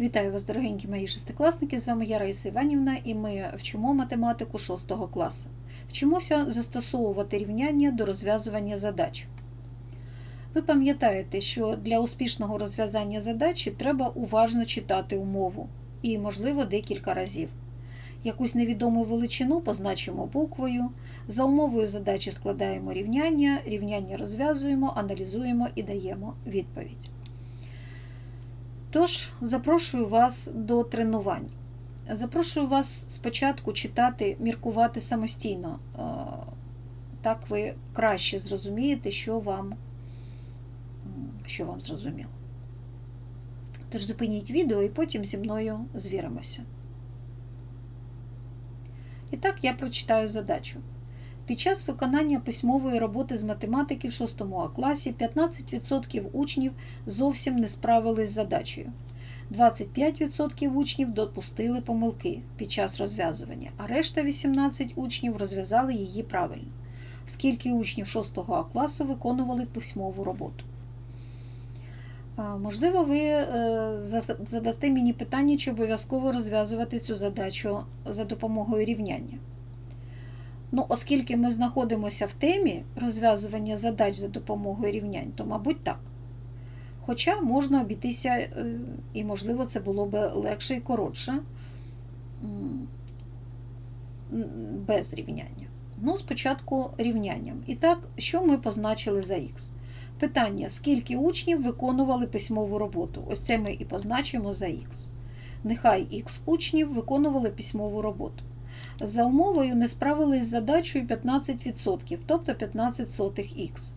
Вітаю вас, дорогенькі мої шестикласники! З вами я Раїса Іванівна, і ми вчимо математику 6 класу. Вчимося застосовувати рівняння до розв'язування задач. Ви пам'ятаєте, що для успішного розв'язання задачі треба уважно читати умову і, можливо, декілька разів. Якусь невідому величину позначимо буквою. За умовою задачі складаємо рівняння, рівняння розв'язуємо, аналізуємо і даємо відповідь. Тож, запрошую вас до тренувань. Запрошую вас спочатку читати, міркувати самостійно. Е, Так ви краще зрозумієте, що вам, що вам зрозуміло. Тож зупиніть відео і потім зі мною звіримося. І так я прочитаю задачу. Під час виконання письмової роботи з математики в 6 А класі 15% учнів зовсім не справились з задачею. 25% учнів допустили помилки під час розв'язування, а решта 18 учнів розв'язали її правильно. Скільки учнів 6 А класу виконували письмову роботу? Можливо, ви задасте мені питання, чи обов'язково розв'язувати цю задачу за допомогою рівняння. Ну, оскільки ми знаходимося в темі розв'язування задач за допомогою рівнянь, то, мабуть, так. Хоча можна обійтися, і, можливо, це було б легше і коротше без рівняння. Ну, спочатку рівнянням. І так, що ми позначили за х? Питання: скільки учнів виконували письмову роботу? Ось це ми і позначимо за х. Нехай х учнів виконували письмову роботу. За умовою не справились з задачею 15%, тобто 15 сотих х.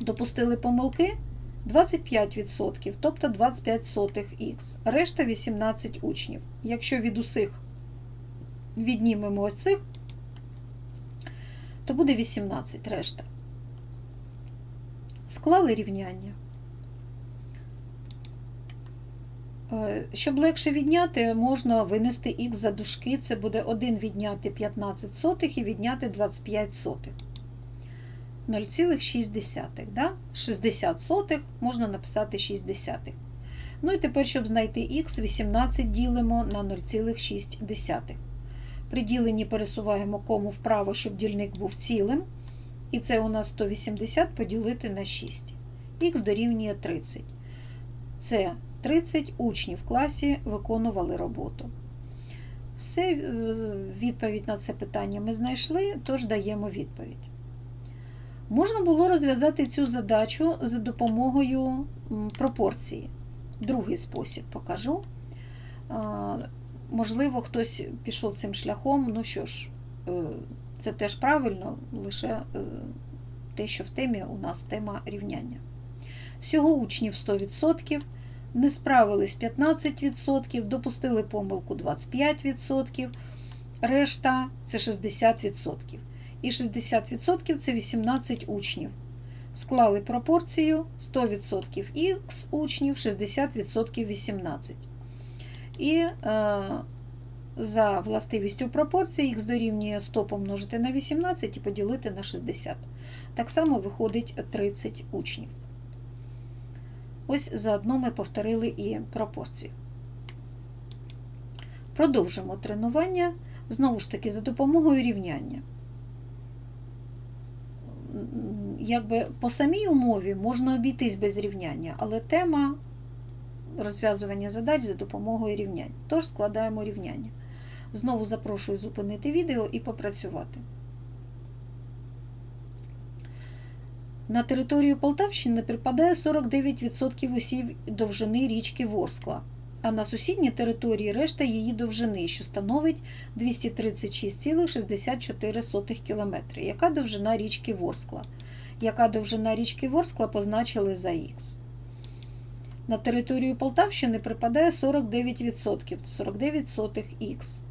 Допустили помилки 25%, тобто 25 сотих х. Решта 18 учнів. Якщо від усіх віднімемо ось цих, то буде 18 решта. Склали рівняння. Щоб легше відняти, можна винести х за дужки. Це буде 1 відняти 15 сотих і відняти 25 сотих. 0,6. Да? 60 сотих можна написати 60. Ну і тепер, щоб знайти х, 18 ділимо на 0,6. При діленні пересуваємо кому вправо, щоб дільник був цілим. І це у нас 180 поділити на 6. Х дорівнює 30. Це 30 учнів в класі виконували роботу. Все, відповідь на це питання ми знайшли, тож даємо відповідь. Можна було розв'язати цю задачу за допомогою пропорції. Другий спосіб покажу. Можливо, хтось пішов цим шляхом. Ну що ж, це теж правильно, лише те, що в темі у нас тема рівняння. Всього учнів 100%, не справились 15%, допустили помилку 25%, решта це 60%. І 60% це 18 учнів. Склали пропорцію 100% х учнів, 60% 18. І е, за властивістю пропорції х дорівнює 100 помножити на 18 і поділити на 60. Так само виходить 30 учнів. Ось заодно ми повторили і пропорцію. Продовжимо тренування, знову ж таки, за допомогою рівняння. Якби по самій умові можна обійтись без рівняння, але тема розв'язування задач за допомогою рівнянь. Тож складаємо рівняння. Знову запрошую зупинити відео і попрацювати. На територію Полтавщини припадає 49% усів довжини річки Ворскла, а на сусідній території решта її довжини, що становить 236,64 км. Яка довжина річки Ворскла? Яка довжина річки Ворскла позначили за х. На територію Полтавщини припадає 49%, 49 сотих х.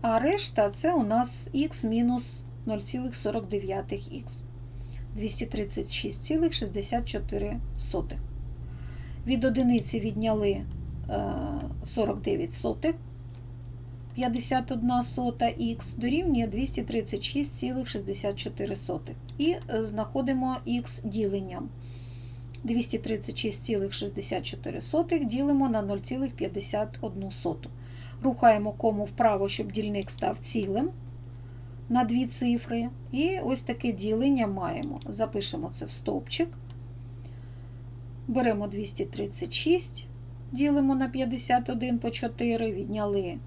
А решта це у нас х мінус 0,49х. 236,64. Від одиниці відняли 49 сотих, 51 сота х дорівнює 236,64. І знаходимо х діленням. 236,64 ділимо на 0,51. Рухаємо кому вправо, щоб дільник став цілим на дві цифри. І ось таке ділення маємо. Запишемо це в стовпчик. Беремо 236, ділимо на 51 по 4, відняли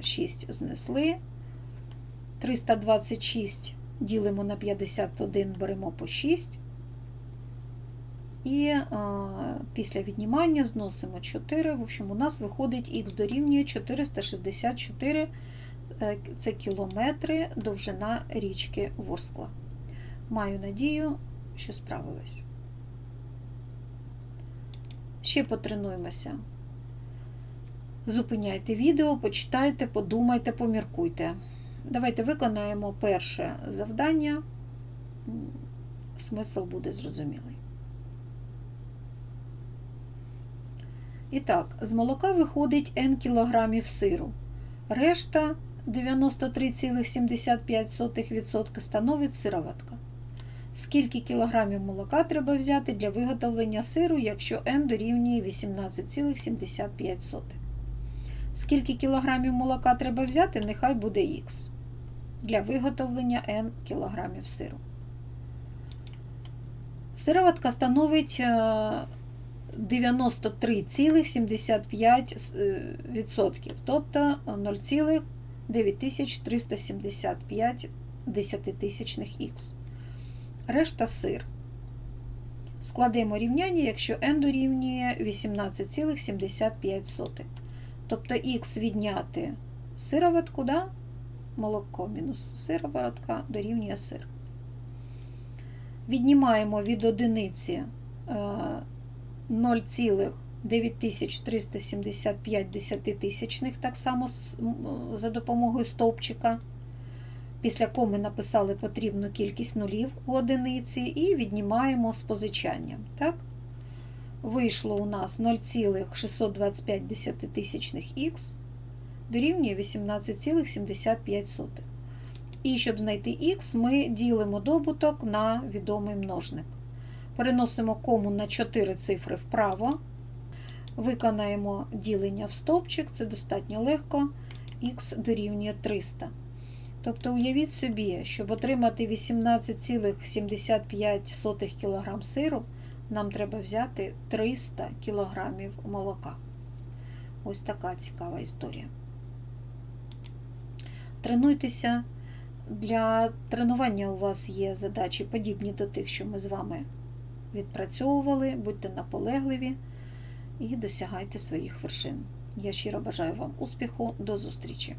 6, знесли. 326 ділимо на 51, беремо по 6. І а, після віднімання зносимо 4. В общем, у нас виходить х дорівнює 464 е, це кілометри довжина річки Ворскла. Маю надію, що справилась. Ще потренуємося. Зупиняйте відео, почитайте, подумайте, поміркуйте. Давайте виконаємо перше завдання. Смисл буде зрозумілий. І так, з молока виходить N кілограмів сиру. Решта 93,75% становить сироватка. Скільки кілограмів молока треба взяти для виготовлення сиру, якщо N дорівнює 18,75? Скільки кілограмів молока треба взяти, нехай буде Х для виготовлення N кілограмів сиру. Сироватка становить е, 93,75%, тобто 9375 десятитисячних х. Решта сир. Складемо рівняння, якщо n дорівнює 18,75. Тобто х відняти сироватку, да? молоко мінус сироватка дорівнює сир. Віднімаємо від одиниці е, 0,5. 9375 десятитисячних, так само за допомогою стовпчика. Після коми написали потрібну кількість нулів у одиниці і віднімаємо з позичанням. Так? Вийшло у нас 0,625 х дорівнює 18,75. І щоб знайти х, ми ділимо добуток на відомий множник. Переносимо кому на 4 цифри вправо виконаємо ділення в стовпчик, це достатньо легко, х дорівнює 300. Тобто уявіть собі, щоб отримати 18,75 кг сиру, нам треба взяти 300 кг молока. Ось така цікава історія. Тренуйтеся. Для тренування у вас є задачі подібні до тих, що ми з вами відпрацьовували, будьте наполегливі і досягайте своїх вершин. Я щиро бажаю вам успіху, до зустрічі!